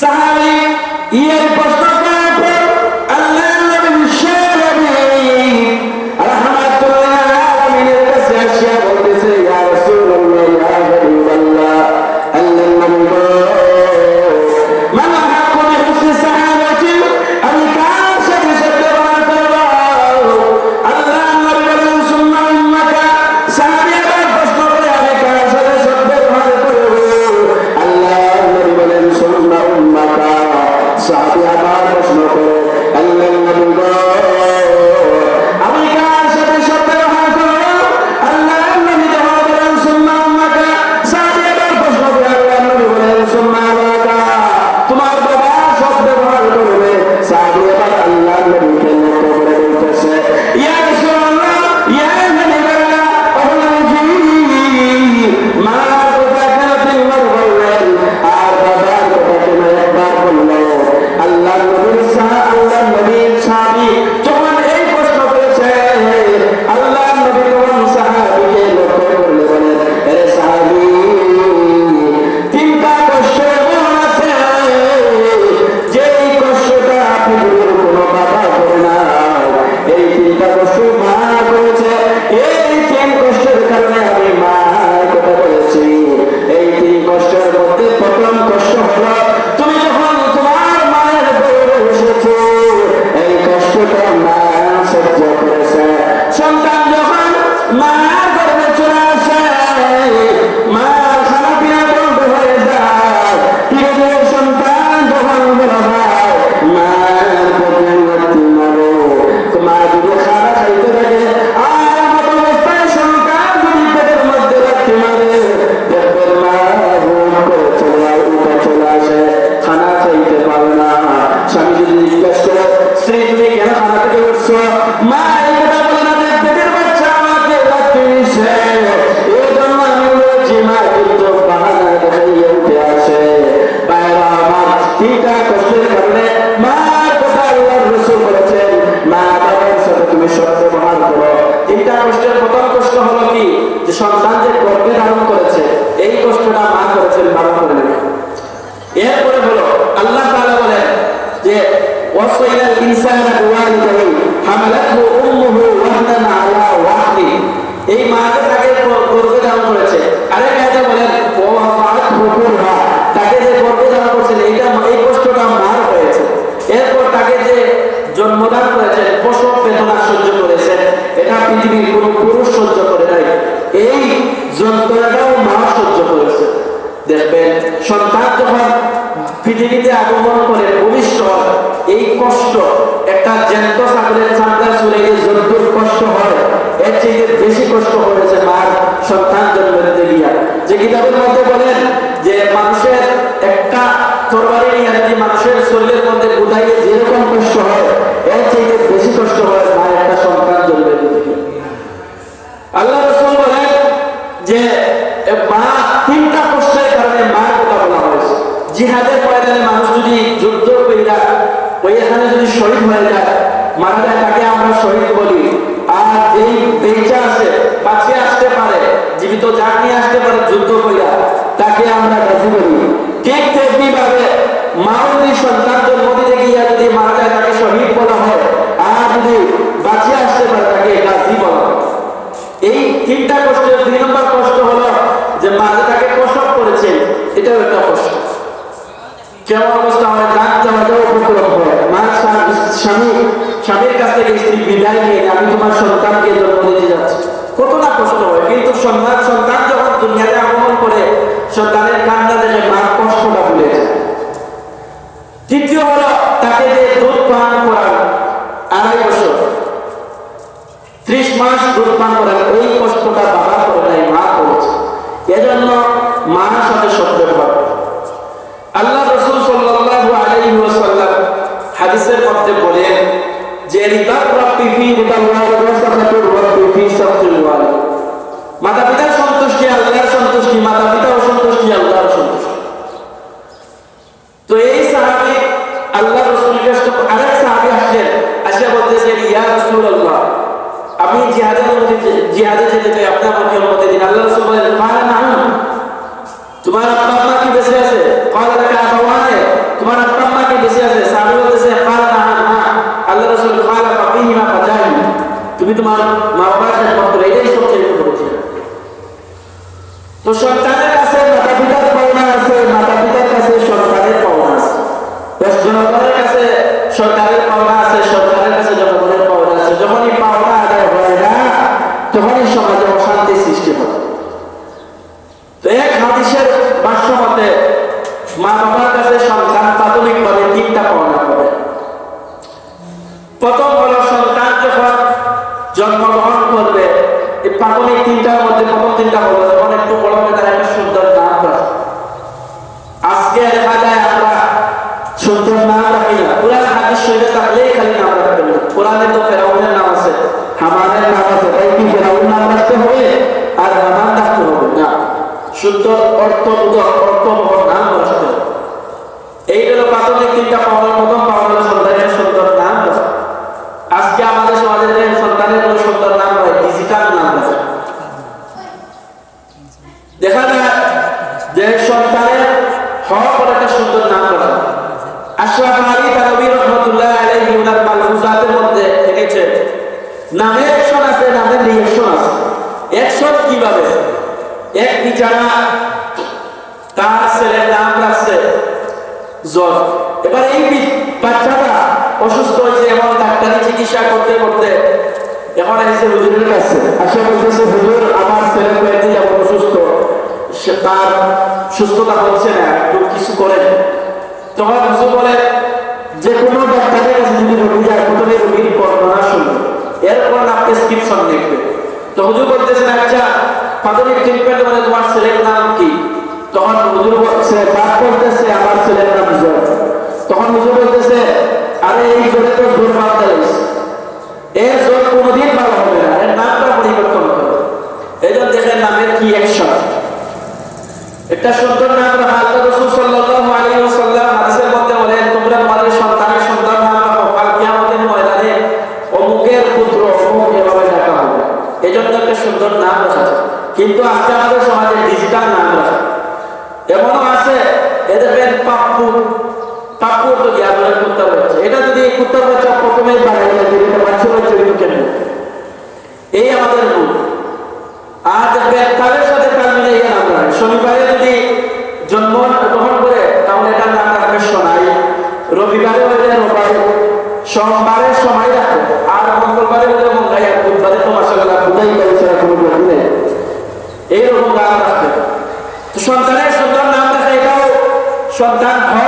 সাহাবি ইয়ের কষ্টটা মা সহ্য করেছে সন্তান ওয়াসাইনাল ইনসানা বিওয়ালিদাইহি হামালাতহু উম্মুহু ওয়াহনান আলা ওয়াহনি এই মা যে তাকে গর্ভে ধারণ করেছে আরেক আয়াতে বলেন পৃথিবীতে আগমন করে হয়, এই কষ্ট একটা জ্যান্ত ছাগলের চামড়া চলে গিয়ে যদ্দুর কষ্ট হয় এর চেয়ে বেশি কষ্ট হয়েছে মার সন্তান জন্ম দিতে গিয়া যে কিতাবের মধ্যে বলেন যে মানুষের একটা তরবারি নিয়ে যদি মানুষের শরীরের মধ্যে উঠাইয়ে যেরকম কষ্ট হয় এর চেয়ে বেশি কষ্ট হয় মায়ের একটা সন্তান জন্ম দিতে গিয়ে আল্লাহ রসুল বলেন যে মা তিনটা কষ্টের কারণে মার কথা বলা হয়েছে। জিহাদের যদি যুদ্ধ কইরা ওইখানে যদি শহীদ হয়ে যায় মারা যায় তাকে আমরা শহীদ বলি? আর যেই বেঁচে আছে পাশে আসতে পারে, জীবিত যার নিয়ে আসতে পারে যুদ্ধ কইরা, তাকে আমরা গাজী বলি। ঠিক তেমনি ভাবে মা সন্তান জন্ম স্বামীর কাছ থেকে স্ত্রী বিদায় নিয়ে আমি তোমার সন্তানকে জন্ম দিতে যাচ্ছি। কত না কষ্ট হয়, কিন্তু সন্তান সন্তান যখন দুনিয়াতে আগমন করে, সন্তানের কান্না দেখে মার কষ্টটা ভুলে যায়। তৃতীয় হলো তাকে যে দুধ পান করানো আড়াই বছর ত্রিশ মাস দুধ পান করেন এই কষ্টটা বাবা করে নাই মা করেছে এজন্য মার সাথে সত্য ব্যবহার করো। আল্লাহ রসুল সাল্লাল্লাহু আলাইহি ওয়াসাল্লাম হাদিসের মধ্যে বলেন যে রিদার রাব্বি ফি রিদাল্লাহ ওয়া সাখাতুর রাব্বি ফি সাখাতুল ওয়ালিদ মাতা পিতার সন্তুষ্টি আল্লাহর সন্তুষ্টি মাতা পিতা অসন্তুষ্টি আল্লাহর সন্তুষ্টি। তো এই সাহাবী আল্লাহ রসুলের কাছে আরেক সাহাবী আসলেন আসিয়া বলতেছেন ইয়া রাসূলুল্লাহ আমি জিহাদে জিহাদে যেতে চাই আপনি আমাকে অনুমতি দিন আল্লাহ রসুল বলেন না তোমার মুসলমান চিন্তা করব যখন একটু বড় তার একটা সুন্দর নাম রাখে। আজকে দেখা যায় আমরা সুন্দর নাম রাখি না। কোরআন, হাদিস শরীরে থাকলেই খালি নাম রাখতে হবে। কোরআনে তো ফেরাউনের নাম আছে হামানের নাম আছে। তাই কি ফেরাউন নাম রাখতে হবে? আর হামান রাখতে হবে? না। সুন্দর অর্থ অর্থ, নাম রাখতে হবে এই হলো প্রাথমিক তিনটা পাওয়ার প্রথম পাওয়া হলো সন্তানের সুন্দর নাম রাখা। আজকে আমাদের সমাজের যে সন্তানের কোনো সুন্দর নাম হয় ডিজিটাল নাম রাখে দেখা যায় যে সন্তানের হওয়ার পর একটা সুন্দর নাম রাখা আশরাফ আলী তানবী রহমতুল্লাহ আলাইহি ওনার মালফুজাতের মধ্যে লিখেছে নামের অ্যাকশন আছে নামের রিঅ্যাকশন আছে অ্যাকশন কীভাবে বিচারা তার ছেলের নাম রাখছে, জ্বর। এবার এই বাচ্চাটা অসুস্থ হয়েছে এবং ডাক্তারি চিকিৎসা করতে করতে এখন এসে হুজুরের কাছে আসে বলতেছে, হুজুর, আমার ছেলে পেটে যেমন অসুস্থ। সে তার সুস্থতা হচ্ছে না, একটু কিছু করেন। তখন হুজুর বলে, যে কোনো ডাক্তারের কাছে যদি রোগী যায়, প্রথমে রোগীর বর্ণনা শুনবে এরপর না প্রেসক্রিপশন লিখবে তো হুজুর বলতেছেন আচ্ছা প্রাথমিক ট্রিটমেন্ট মানে তোমার ছেলের নাম কি? তখন হুজুর বলছে বাপ বলতেছে আমার ছেলের নাম জ্বর তখন হুজুর বলতেছে, আরে, এই জ্বরে তো বাদ দিয়েছে এর জ্বর কোনোদিন ভালো হবে না। এর নামটা পরিবর্তন করো। এই দেখেন নামের কি অ্যাকশন। একটা সুন্দর নাম রাখা আল্লাহ রাসূল সাল্লাল্লাহু কিন্তু আজকে আমাদের সমাজে ডিজিটাল নাম রাখা এমনও আছে এদের পাপ্পু পাপ্পু তো জ্ঞানের কুত্তা বাচ্চা এটা যদি এই কুত্তার বাচ্চা প্রথমে বাড়াই যায় এটা বাচ্চা বাচ্চা কিন্তু কেন এই আমাদের ভুল আর দেখবেন তাদের সাথে তাল মিলিয়ে নাম রাখে শনিবারে যদি জন্ম গ্রহণ করে তাহলে এটার নাম রাখবে সোনাই রবিবারে হলে রোবাই সোমবারে সময় রাখবে আর মঙ্গলবারে হলে মঙ্গাই আর বুধবারে তো মাসাল্লাহ বুধাই করেছে কোনো গতি নেই এইরকম নাম রাখবে তো সন্তানের সন্তান নাম রাখে এটাও সন্তান হক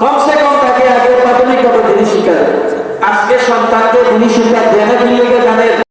কমসে কম তাকে আগে প্রাথমিকভাবে তিনি শিক্ষা আজকে সন্তানকে তিনি শিক্ষা দেন তিনি জানেন।